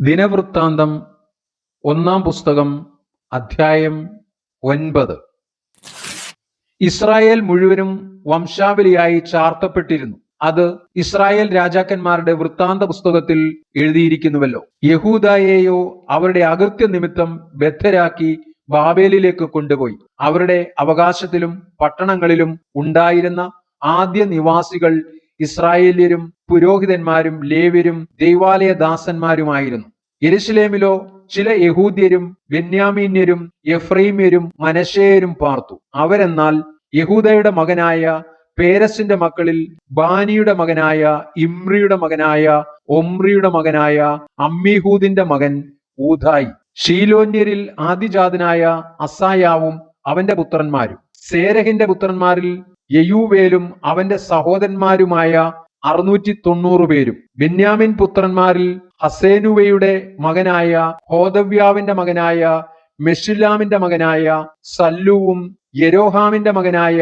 ദിനവൃത്താന്തം ഒന്നാം പുസ്തകം അധ്യായം ഒൻപത്. ഇസ്രായേൽ മുഴുവനും വംശാവലിയായി ചാർത്തപ്പെട്ടിരുന്നു. അത് ഇസ്രായേൽ രാജാക്കന്മാരുടെ വൃത്താന്ത പുസ്തകത്തിൽ എഴുതിയിരിക്കുന്നുവല്ലോ. യഹൂദായെയോ അവരുടെ അകൃത്യ നിമിത്തം ബദ്ധരാക്കി ബാബേലിലേക്ക് കൊണ്ടുപോയി. അവരുടെ അവകാശത്തിലും പട്ടണങ്ങളിലും ഉണ്ടായിരുന്ന ആദ്യ നിവാസികൾ ഇസ്രായേല്യരും പുരോഹിതന്മാരും ലേവ്യരും ദൈവാലയ ദാസന്മാരുമായിരുന്നു. യെരുശലേമിലോ ചില യഹൂദ്യരും ബെന്യാമീന്യരും എഫ്രൈമ്യരും മനശേയരും പാർത്തു. അവരെന്നാൽ യഹൂദയുടെ മകനായ പേരസിന്റെ മക്കളിൽ ബാനിയുടെ മകനായ ഇമ്രിയുടെ മകനായ ഒമ്രിയുടെ മകനായ അമ്മിഹൂദിന്റെ മകൻ ഊതായി ഷീലോന്യരിൽ ആദിജാതനായ അസായാവും അവന്റെ പുത്രന്മാരും. സേരഹിന്റെ പുത്രന്മാരിൽ യയൂവേലും അവന്റെ സഹോദരന്മാരുമായ അറുന്നൂറ്റി തൊണ്ണൂറ് പേരും. ബെന്യാമിൻ പുത്രന്മാരിൽ ഹസേനുവയുടെ മകനായ ഹോദവ്യാവിന്റെ മകനായ മെഷുലാമിന്റെ മകനായ സല്ലുവും യരോഹാമിന്റെ മകനായ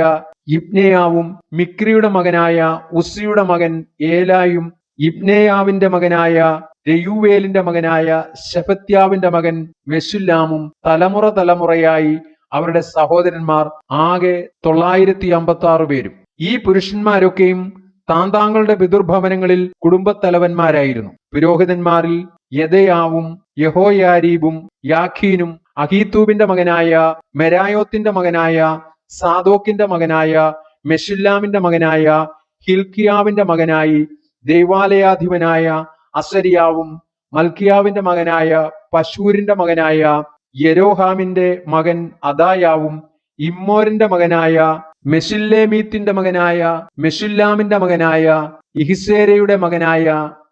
ഇബ്നയാവും മിക്രിയുടെ മകനായ ഉസിയുടെ മകൻ ഏലായും ഇബ്നയാവിന്റെ മകനായ രയുവേലിന്റെ മകനായ ശഫത്യാവിന്റെ മകൻ മെഷുല്ലാമും തലമുറ തലമുറയായി അവരുടെ സഹോദരന്മാർ ആകെ തൊള്ളായിരത്തി അമ്പത്തി ആറ് പേരും. ഈ പുരുഷന്മാരൊക്കെയും താന്താങ്ങളുടെ പിതൃഭവനങ്ങളിൽ കുടുംബത്തലവന്മാരായിരുന്നു. പുരോഹിതന്മാരിൽ യദയാവും യഹോയാരീബും യാഖീനും അഹീത്തൂബിന്റെ മകനായ മെരായോത്തിന്റെ മകനായ സാദോക്കിന്റെ മകനായ മെഷുല്ലാമിന്റെ മകനായ ഹിൽക്കിയാവിന്റെ മകനായി ദൈവാലയാധിപനായ അസരിയാവും മൽക്കിയാവിന്റെ മകനായ പശൂരിന്റെ മകനായ യെരോഹാമിന്റെ മകൻ അദായാവും ഇമ്മോരിന്റെ മകനായ മെഷില്ലേമീത്തിന്റെ മകനായ മെഷുല്ലാമിന്റെ മകനായ ഇഹിസേരയുടെ മകനായ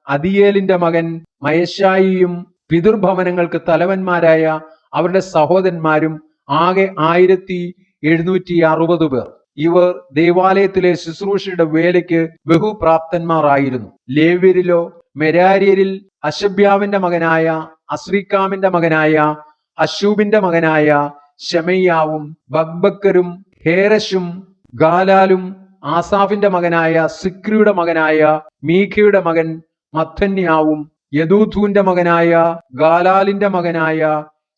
അദിയേലിന്റെ മകൻ മയശായിയും പിതൃഭവനങ്ങൾക്ക് തലവന്മാരായ അവരുടെ സഹോദരന്മാരും ആകെ ആയിരത്തി എഴുന്നൂറ്റി അറുപത് പേർ. ഇവർ ദേവാലയത്തിലെ ശുശ്രൂഷയുടെ വേലയ്ക്ക് ബഹുപ്രാപ്തന്മാരായിരുന്നു. ലേവ്യരിലോ മെരാര്യരിൽ അശബ്യാവിന്റെ മകനായ അസ്രിക്കാമിന്റെ മകനായ അശൂബിന്റെ മകനായ ഷെമയ്യാവും ബക്ബക്കരും ഹേരഷും ഗാലാലും ആസാഫിന്റെ മകനായ സിക്രിയുടെ മകനായ മീഖയുടെ മകൻ മത്തന്യാവും യദൂഥൂന്റെ മകനായ ഗാലാലിന്റെ മകനായ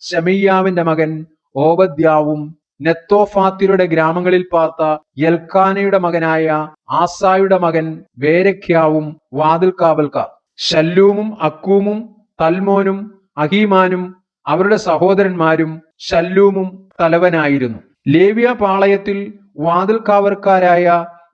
ഷെമയ്യാവിന്റെ മകൻ ഓബദ്യാവും നെത്തോഫാത്തിരുടെ ഗ്രാമങ്ങളിൽ പാർത്ത യൽക്കാനയുടെ മകനായ ആസായുടെ മകൻ വേരഖ്യാവും വാതിൽ കാവൽക്കാർ ശല്ലൂമും അക്കൂമും തൽമോനും അഹീമാനും അവരുടെ സഹോദരന്മാരും ശല്ലൂമും തലവനായിരുന്നു. ലേവ്യ പാളയത്തിൽ വാതിൽ കാവൽക്കാരായ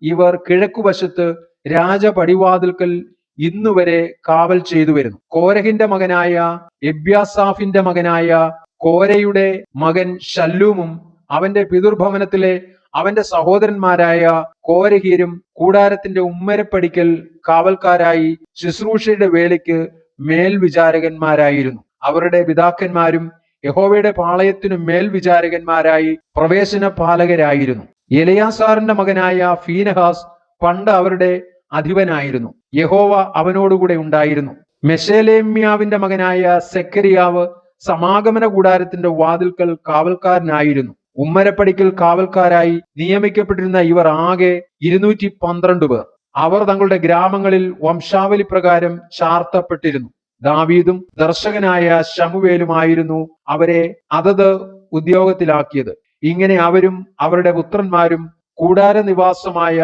ഇവർ കിഴക്കുവശത്ത് രാജപടിവാതിൽക്കൽ ഇന്നുവരെ കാവൽ ചെയ്തു വരുന്നു കോരഹിന്റെ മകനായ എബ്യാസാഫിന്റെ മകനായ കോരയുടെ മകൻ ഷല്ലൂമും അവന്റെ പിതൃഭവനത്തിലെ അവന്റെ സഹോദരന്മാരായ കോരഹീരും കൂടാരത്തിന്റെ ഉമ്മരപ്പടിക്കൽ കാവൽക്കാരായി ശുശ്രൂഷയുടെ വേലയ്ക്ക് മേൽവിചാരകന്മാരായിരുന്നു. അവരുടെ പിതാക്കന്മാരും യഹോവയുടെ പാളയത്തിനു മേൽവിചാരകന്മാരായി പ്രവേശന പാലകരായിരുന്നു എലയാസാറിന്റെ മകനായ ഫീനഹാസ് പണ്ട് അവരുടെ അധിപനായിരുന്നു. യഹോവ അവനോടുകൂടെ ഉണ്ടായിരുന്നു. മെഷേലേമ്യാവിന്റെ മകനായ സെക്കരിയാവ് സമാഗമന കൂടാരത്തിന്റെ വാതിൽക്കൽ കാവൽക്കാരനായിരുന്നു. ഉമ്മരപ്പടിക്കൽ കാവൽക്കാരായി നിയമിക്കപ്പെട്ടിരുന്ന ഇവർ ആകെ ഇരുന്നൂറ്റി പന്ത്രണ്ട് പേർ. അവർ തങ്ങളുടെ ഗ്രാമങ്ങളിൽ വംശാവലി പ്രകാരം ചാർത്തപ്പെട്ടിരുന്നു. ദാവീദും ദർശകനായ ശമുവേലുമായിരുന്നു അവരെ അതത് ഉദ്യോഗത്തിലാക്കിയത്. ഇങ്ങനെ അവരും അവരുടെ പുത്രന്മാരും കൂടാര നിവാസമായ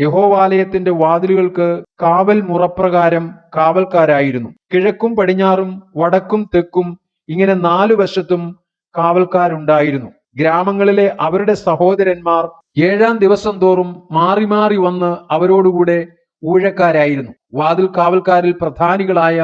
യഹോവാലയത്തിന്റെ വാതിലുകൾക്ക് കാവൽ മുറപ്രകാരം കാവൽക്കാരായിരുന്നു. കിഴക്കും പടിഞ്ഞാറും വടക്കും തെക്കും ഇങ്ങനെ നാലു വശത്തും കാവൽക്കാരുണ്ടായിരുന്നു. ഗ്രാമങ്ങളിലെ അവരുടെ സഹോദരന്മാർ ഏഴാം ദിവസം തോറും മാറി മാറി വന്ന് അവരോടുകൂടെ ഊഴക്കാരായിരുന്നു. വാതിൽ കാവൽക്കാരിൽ പ്രധാനികളായ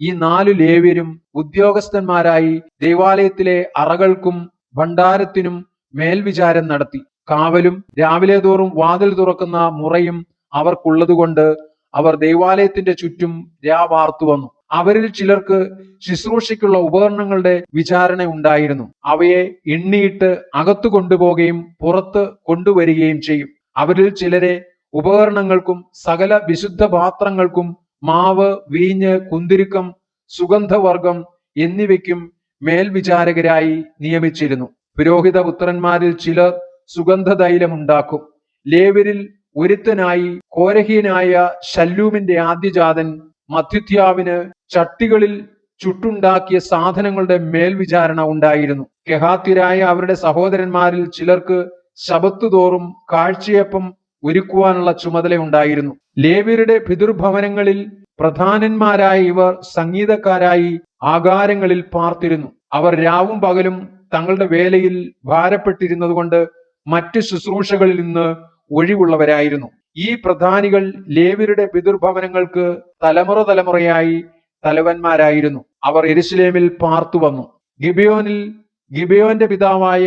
ഈ നാലു ലേവ്യരും ഉദ്യോഗസ്ഥന്മാരായി ദേവാലയത്തിലെ അറകൾക്കും ഭണ്ഡാരത്തിനും മേൽവിചാരം നടത്തി. കാവലും രാവിലെ തോറും വാതിൽ തുറക്കുന്ന മുറയും അവർക്കുള്ളതുകൊണ്ട് അവർ ദേവാലയത്തിന്റെ ചുറ്റും രാവാർത്തു വന്നു. അവരിൽ ചിലർക്ക് ശുശ്രൂഷയ്ക്കുള്ള ഉപകരണങ്ങളുടെ വിചാരണ ഉണ്ടായിരുന്നു. അവയെ എണ്ണിയിട്ട് അകത്തു കൊണ്ടുപോകുകയും പുറത്ത് കൊണ്ടുവരികയും ചെയ്യും. അവരിൽ ചിലരെ ഉപകരണങ്ങൾക്കും സകല വിശുദ്ധ പാത്രങ്ങൾക്കും മാവ് വീഞ്ഞ് കുന്തിരിക്കം സുഗന്ധവർഗം എന്നിവയ്ക്കും മേൽവിചാരകരായി നിയമിച്ചിരുന്നു. പുരോഹിത പുത്രന്മാരിൽ ചിലർ സുഗന്ധതൈലം ഉണ്ടാക്കും ലേവരിൽ ഒരുത്തനായി കോരഹീനായ ശല്ലൂമിന്റെ ആദ്യജാതൻ മധ്യുത്യാവിന് ചട്ടികളിൽ ചുട്ടുണ്ടാക്കിയ സാധനങ്ങളുടെ മേൽവിചാരണ ഉണ്ടായിരുന്നു. കെഹാത്യരായ അവരുടെ സഹോദരന്മാരിൽ ചിലർക്ക് ശബത്തുതോറും കാഴ്ചയപ്പം ഒരുക്കുവാനുള്ള ചുമതലയുണ്ടായിരുന്നു ലേവ്യരുടെ പിതൃഭവനങ്ങളിൽ പ്രധാനന്മാരായ ഇവർ സംഗീതക്കാരായി ആകാരങ്ങളിൽ പാർത്തിരുന്നു. അവർ രാവും പകലും തങ്ങളുടെ വേലയിൽ ഭാരപ്പെട്ടിരുന്നതുകൊണ്ട് മറ്റ് ശുശ്രൂഷകളിൽ നിന്ന് ഒഴിവുള്ളവരായിരുന്നു. ഈ പ്രധാനികൾ ലേവ്യരുടെ പിതൃഭവനങ്ങൾക്ക് തലമുറ തലമുറയായി തലവന്മാരായിരുന്നു. അവർ എരുസലേമിൽ പാർത്തു വന്നു. ഗിബിയോനിൽ ഗിബിയോന്റെ പിതാവായ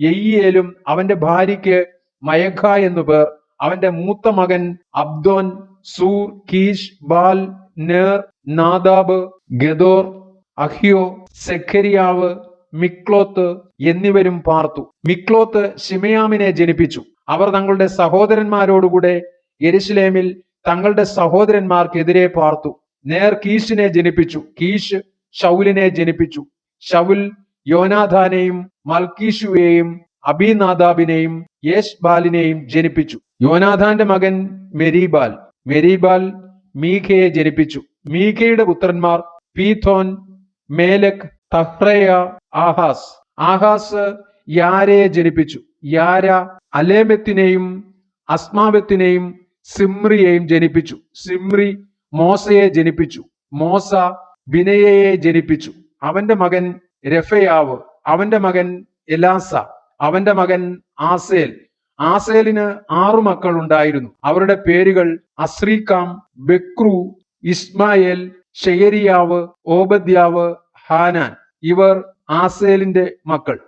എയ്യേലും അവന്റെ ഭാര്യയ്ക്ക് മയഖ എന്നു പേർ അവന്റെ മൂത്ത മകൻ അബ്ദോൻ സൂർ കീഷ് ബാൽ നേർ നാദാബ് ഗദോർ അഹ്യോ സെഖരിയാവ് മിക്ലോത്ത് എന്നിവരും പാർത്തു. മിക്ലോത്ത് ഷിമയാമിനെ ജനിപ്പിച്ചു. അവർ തങ്ങളുടെ സഹോദരന്മാരോടുകൂടെ എരുസലേമിൽ തങ്ങളുടെ സഹോദരന്മാർക്കെതിരെ പാർത്തു. നേർ കീഷിനെ ജനിപ്പിച്ചു. കീഷ് ഷൗലിനെ ജനിപ്പിച്ചു. ഷൗൽ യോനാഥാനെയും മൽക്കീഷുവേയും അബിനാദാബിനെയും യേശ് ബാലിനെയും ജനിപ്പിച്ചു. യോനാഥാന്റെ മകൻ മെരീബാൽ. മെരീബാൽ മീഖയെ ജനിപ്പിച്ചു. മീഖയുടെ പുത്രന്മാർ Pithon Melech Tahrea Ahaz. Ahaz യാരയെ ജനിപ്പിച്ചു. യാര അലേമത്തിനെയും അസ്മാവത്തിനെയും സിമ്രിയെയും ജനിപ്പിച്ചു. സിമ്രി മോസയെ ജനിപ്പിച്ചു. മോസ ബിനയയെ ജനിപ്പിച്ചു. അവന്റെ മകൻ രഫയാവ്. അവന്റെ മകൻ എലാസ. അവന്റെ മകൻ ആസേൽ. ആസേലിന് ആറു മക്കൾ ഉണ്ടായിരുന്നു അവരുടെ പേരുകൾ അസ്രീക്കാം ബെക്രു ഇസ്മായേൽ ഷെയരിയാവ് ഓബദ്യാവ് ഹാനാൻ. ഇവർ ആസേലിന്റെ മക്കൾ.